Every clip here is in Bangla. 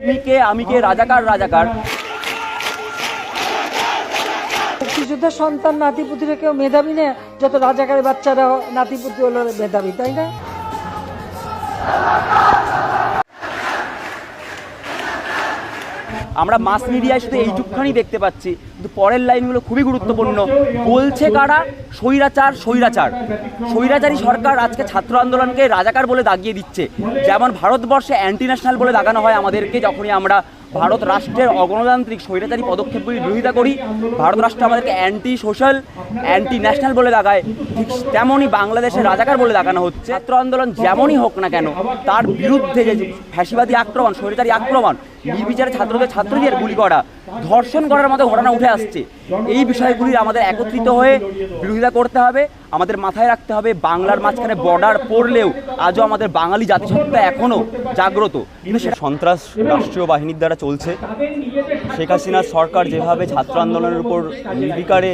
তুমি কে আমি কে রাজাকার রাজাকার। মুক্তিযোদ্ধার সন্তান নাতিপুতিরা কেউ মেধাবী না, যত রাজাকারের বাচ্চারা নাতিপুতি হলো মেধাবী, তাই না? আমরা মাস মিডিয়ায় শুধু এইটুকখানি দেখতে পাচ্ছি। কিন্তু পরের লাইনগুলো খুবই গুরুত্বপূর্ণ। বলছে কারা? স্বৈরাচার স্বৈরাচার। স্বৈরাচারী সরকার আজকে ছাত্র আন্দোলনকে রাজাকার বলে দাগিয়ে দিচ্ছে। যেমন ভারতবর্ষে অ্যান্টি ন্যাশনাল বলে দাগানো হয় আমাদেরকে, যখনই আমরা ভারত রাষ্ট্রের অগণতান্ত্রিক স্বৈরাচারী পদক্ষেপগুলি বিরোধিতা করি। ভারত রাষ্ট্র আমাদেরকে অ্যান্টি সোশ্যাল অ্যান্টি ন্যাশনাল বলে দেখায়। ঠিক তেমনই বাংলাদেশের রাজাকার বলে দেখানো হচ্ছে। ছাত্র আন্দোলন যেমনই হোক না কেন, তার বিরুদ্ধে যে ফ্যাসিবাদী আক্রমণ, স্বৈরাচারী আক্রমণ, নির্বিচারে ছাত্রদের ছাত্রদের গুলি করা ধর্ষণ করার মতো ঘটনা উঠে আসছে। এই বিষয়গুলি আমাদের একত্রিত হয়ে বিরোধিতা করতে হবে, আমাদের মাথায় রাখতে হবে, বাংলার মাঝখানে বর্ডার পড়লেও আজও আমাদের বাঙালি জাতিসত্তা এখনও জাগ্রত। কিন্তু সেটা সন্ত্রাস রাষ্ট্রীয় বাহিনীর দ্বারা চলছে। শেখ হাসিনার সরকার যেভাবে ছাত্র আন্দোলনের উপর নির্বিকারে,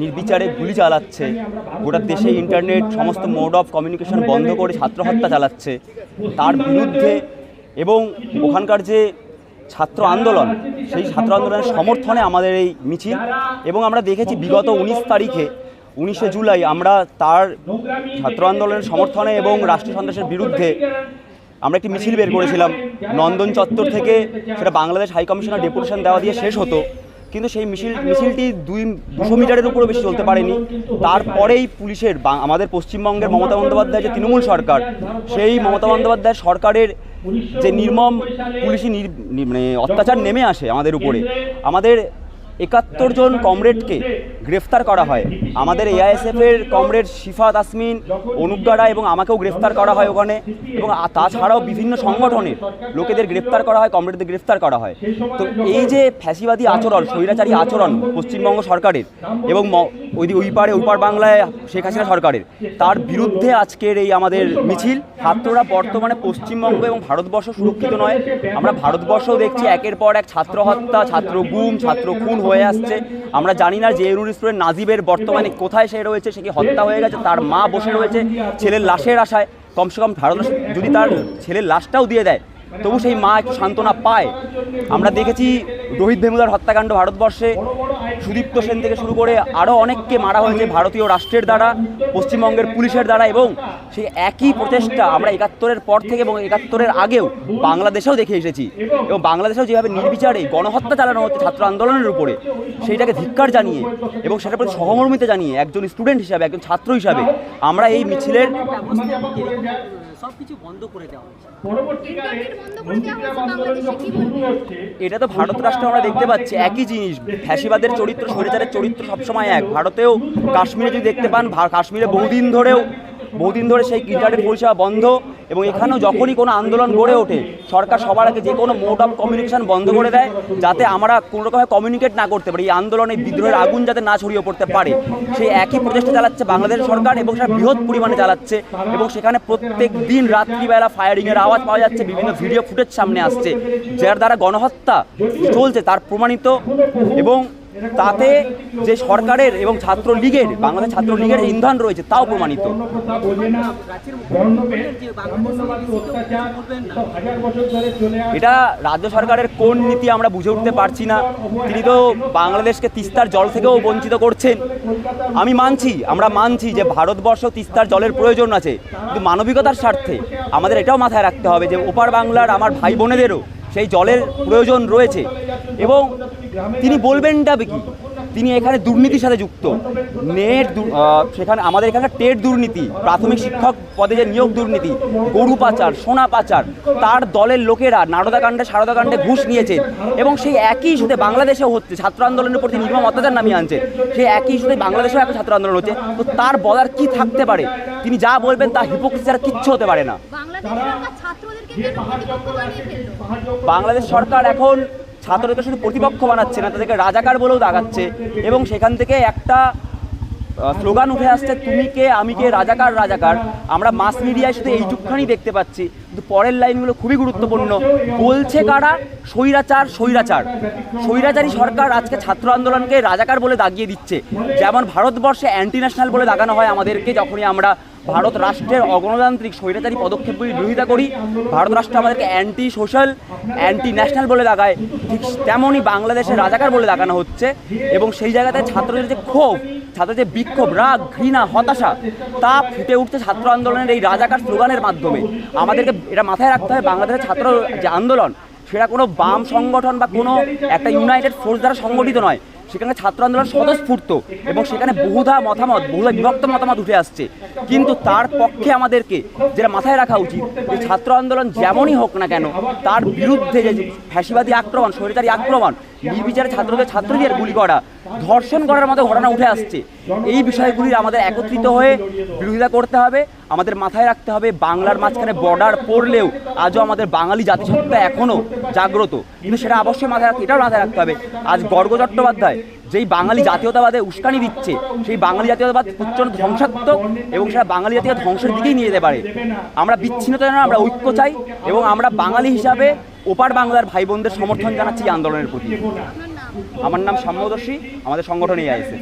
নির্বিচারে গুলি চালাচ্ছে, গোটা দেশে ইন্টারনেট সমস্ত মোড অফ কমিউনিকেশন বন্ধ করে ছাত্র হত্যা চালাচ্ছে, তার বিরুদ্ধে এবং ওখানকার যে ছাত্র আন্দোলন, সেই ছাত্র আন্দোলনের সমর্থনে আমাদের এই মিছিল এবং আমরা দেখেছি বিগত উনিশ তারিখে, উনিশে জুলাই আমরা তার ছাত্র আন্দোলনের সমর্থনে এবং রাষ্ট্রীয় সন্ত্রাসের বিরুদ্ধে আমরা একটি মিছিল বের করেছিলাম। নন্দন চত্বর থেকে সেটা বাংলাদেশ হাই কমিশনার ডেপুটেশন দেওয়া দিয়ে শেষ হতো। কিন্তু সেই মিছিল, মিছিলটি দুই, দুশো মিটারের উপরও বেশি চলতে পারেনি। তারপরেই পুলিশের আমাদের পশ্চিমবঙ্গের মমতা বন্দ্যোপাধ্যায় যে তৃণমূল সরকার, সেই মমতা বন্দ্যোপাধ্যায় সরকারের যে নির্মম পুলিশি নির- মানে অত্যাচার নেমে আসে আমাদের উপরে আমাদের একাত্তর জন কমরেডকে গ্রেফতার করা হয়। আমাদের এআইএসএফ এর কমরেড শিফা তাসমিন অনুজ্ঞা রায় এবং আমাকেও গ্রেফতার করা হয় ওখানে এবং তাছাড়াও বিভিন্ন সংগঠনের লোকেদের গ্রেফতার করা হয় কমরেডদের গ্রেফতার করা হয়। তো এই যে ফ্যাসিবাদী আচরণ স্বৈরাচারী আচরণ পশ্চিমবঙ্গ সরকারের এবং ম- ওই দি- ওই পারে বাংলায় শেখ হাসিনা সরকারের। তার বিরুদ্ধে আজকের এই আমাদের মিছিল। ছাত্ররা বর্তমানে পশ্চিমবঙ্গ এবং ভারতবর্ষ সুরক্ষিত নয়। আমরা ভারতবর্ষও দেখছি একের পর এক ছাত্র হত্যা ছাত্র গুম, ছাত্র খুন হয়ে আসছে। আমরা জানি না যে ইউনিস্টুডেন্ট নাজিবের বর্তমানে কোথায় সে রয়েছে, সে কি হত্যা হয়ে গেছে, তার মা বসে রয়েছে ছেলের লাশের আশায়। কমসে কম ভারত যদি তার ছেলের লাশটাও দিয়ে দেয়, তবু সেই মা একটু সান্ত্বনা পায়। আমরা দেখেছি রোহিত ভেমুদার হত্যাকাণ্ড ভারতবর্ষে। সুদীপ্ত সেন থেকে শুরু করে আরও অনেককে মারা হয়েছে ভারতীয় রাষ্ট্রের দ্বারা, পশ্চিমবঙ্গের পুলিশের দ্বারা এবং সেই একই প্রচেষ্টা আমরা একাত্তরের পর থেকে এবং একাত্তরের আগেও বাংলাদেশেও দেখে এসেছি। এবং বাংলাদেশেও যেভাবে নির্বিচারে গণহত্যা চালানো হচ্ছে ছাত্র আন্দোলনের উপরে, সেইটাকে ধিক্কার জানিয়ে এবং সেটার প্রতি সহমর্মিতা জানিয়ে একজন স্টুডেন্ট হিসাবে, একজন ছাত্র হিসাবে আমরা এই মিছিলের সব কিছু বন্ধ করে দেওয়া হয়েছে এটা তো ভারত রাষ্ট্র আমরা দেখতে পাচ্ছি একই জিনিস ফ্যাসিবাদের চরিত্র স্বৈরাচারের চরিত্র সবসময় এক। ভারতেও কাশ্মীরে যদি দেখতে পান কাশ্মীরে বহুদিন ধরেও বহুদিন ধরে সেই ইন্টারনেট পরিষেবা বন্ধ এবং এখানেও যখনই কোনো আন্দোলন গড়ে ওঠে, সরকার সবার আগে যে কোনো মোড অফ কমিউনিকেশন বন্ধ করে দেয়, যাতে আমরা কোনো রকমভাবে কমিউনিকেট না করতে পারি, এই আন্দোলনে বিদ্রোহের আগুন যাতে না ছড়িয়ে পড়তে পারে। সেই একই প্রচেষ্টা চালাচ্ছে বাংলাদেশ সরকার এবং সেটা বৃহৎ পরিমাণে চালাচ্ছে এবং সেখানে প্রত্যেক দিন রাত্রিবেলা ফায়ারিংয়ের আওয়াজ পাওয়া যাচ্ছে, বিভিন্ন ভিডিও ফুটেজ সামনে আসছে। যার দ্বারা গণহত্যা চলছে, তার প্রমাণিত এবং তাতে যে সরকারের এবং ছাত্র লীগের বাংলাদেশ ছাত্র লীগের ইন্ধন রয়েছে তাও প্রমাণিত। এটা রাজ্য সরকারের কোন নীতি আমরা বুঝে উঠতে পারছি না। তিনি তো বাংলাদেশকে তিস্তার জল থেকেও বঞ্চিত করছেন। আমি মানছি আমরা মানছি যে ভারতবর্ষ তিস্তার জলের প্রয়োজন আছে কিন্তু মানবিকতার স্বার্থে আমাদের এটাও মাথায় রাখতে হবে যে ওপার বাংলার আমার ভাই বোনেদেরও সেই জলের প্রয়োজন রয়েছে। এবং তিনি বলবেন বলবেনটা কি? তিনি এখানে দুর্নীতির সাথে যুক্ত। নেট সেখানে আমাদের এখানে টেট দুর্নীতি, প্রাথমিক শিক্ষক পদে যে নিয়োগ দুর্নীতি, গরু পাচার, সোনা পাচার, তার দলের লোকেরা নারদাকাণ্ডে সারদাকাণ্ডে ঘুষ নিয়েছে। এবং সেই একই ইস্যুতে বাংলাদেশেও হচ্ছে, ছাত্র আন্দোলনের উপর যে নির্মম অত্যাচার নামিয়ে আনছে। সেই একই ইস্যুতে বাংলাদেশেও একটা ছাত্র আন্দোলন হচ্ছে। তো তার বলার কি থাকতে পারে? তিনি যা বলবেন তা হিপোক্রেসি ছাড়া কিচ্ছু হতে পারে না। বাংলাদেশ সরকার এখন ছাত্রদেরকে শুধু প্রতিপক্ষ বানাচ্ছে না তাদেরকে রাজাকার বলেও দাগাচ্ছে এবং সেখান থেকে একটা স্লোগান উঠে আসছে, তুমি কে? আমি কে? রাজাকার রাজাকার। আমরা মাস মিডিয়ায় শুধু এইটুকখানি দেখতে পাচ্ছি। কিন্তু পরের লাইনগুলো খুবই গুরুত্বপূর্ণ। বলছে কারা? স্বৈরাচার স্বৈরাচার। স্বৈরাচারী সরকার আজকে ছাত্র আন্দোলনকে রাজাকার বলে দাগিয়ে দিচ্ছে। যেমন ভারতবর্ষে অ্যান্টি ন্যাশনাল বলে দাগানো হয় আমাদেরকে, যখনই আমরা ভারত রাষ্ট্রের অগণতান্ত্রিক স্বৈরাচারী পদক্ষেপগুলি বিরোধিতা করি। ভারত রাষ্ট্র আমাদেরকে অ্যান্টি সোশ্যাল অ্যান্টি ন্যাশনাল বলে দেখায় ঠিক তেমনই বাংলাদেশের রাজাকার বলে দেখানো হচ্ছে। এবং সেই জায়গাতে ছাত্রদের যে ক্ষোভ, ছাত্রদের যে বিক্ষোভ, রাগ, ঘৃণা, হতাশা, তা ফুটে উঠছে ছাত্র আন্দোলনের এই রাজাকার স্লোগানের মাধ্যমে। আমাদেরকে এটা মাথায় রাখতে হয়, বাংলাদেশের ছাত্র যে আন্দোলন, সেটা কোনো বাম সংগঠন বা কোনো একটা ইউনাইটেড ফোর্স দ্বারা সংগঠিত নয়। সেখানে ছাত্র আন্দোলন স্বতঃস্ফূর্ত এবং সেখানে বহুধা মতামত, বহুধা বিভক্ত মতামত উঠে আসছে। কিন্তু তার পক্ষে আমাদেরকে যেটা মাথায় রাখা উচিত, যে ছাত্র আন্দোলন যেমনই হোক না কেন, তার বিরুদ্ধে যে ফ্যাসিবাদী আক্রমণ স্বৈরাচারী আক্রমণ, নির্বিচারে ছাত্রদের ছাত্রদের গুলি করা, ধর্ষণ করার মতো ঘটনা উঠে আসছে। এই বিষয়গুলি আমাদের একত্রিত হয়ে বিরোধিতা করতে হবে, আমাদের মাথায় রাখতে হবে বাংলার মাঝখানে বর্ডার পড়লেও আজও আমাদের বাঙালি জাতিসত্তা এখনও জাগ্রত। কিন্তু সেটা অবশ্যই মাথায় রাখতে এটাও মাথায় রাখতে হবে। আজ গর্গ চট্টোপাধ্যায় যেই বাঙালি জাতীয়তাবাদে উস্কানি দিচ্ছে, সেই বাঙালি জাতীয়তাবাদ প্রচণ্ড ধ্বংসাত্মক এবং সেটা বাঙালি জাতীয় ধ্বংসের দিকেই নিয়ে যেতে পারে। আমরা বিচ্ছিন্নতা না আমরা ঐক্য চাই এবং আমরা বাঙালি হিসাবে ওপার বাংলার ভাই বোনদের সমর্থন জানাচ্ছি আন্দোলনের প্রতি। আমার নাম সাম্যদর্শী আমাদের সংগঠন এআইএসএ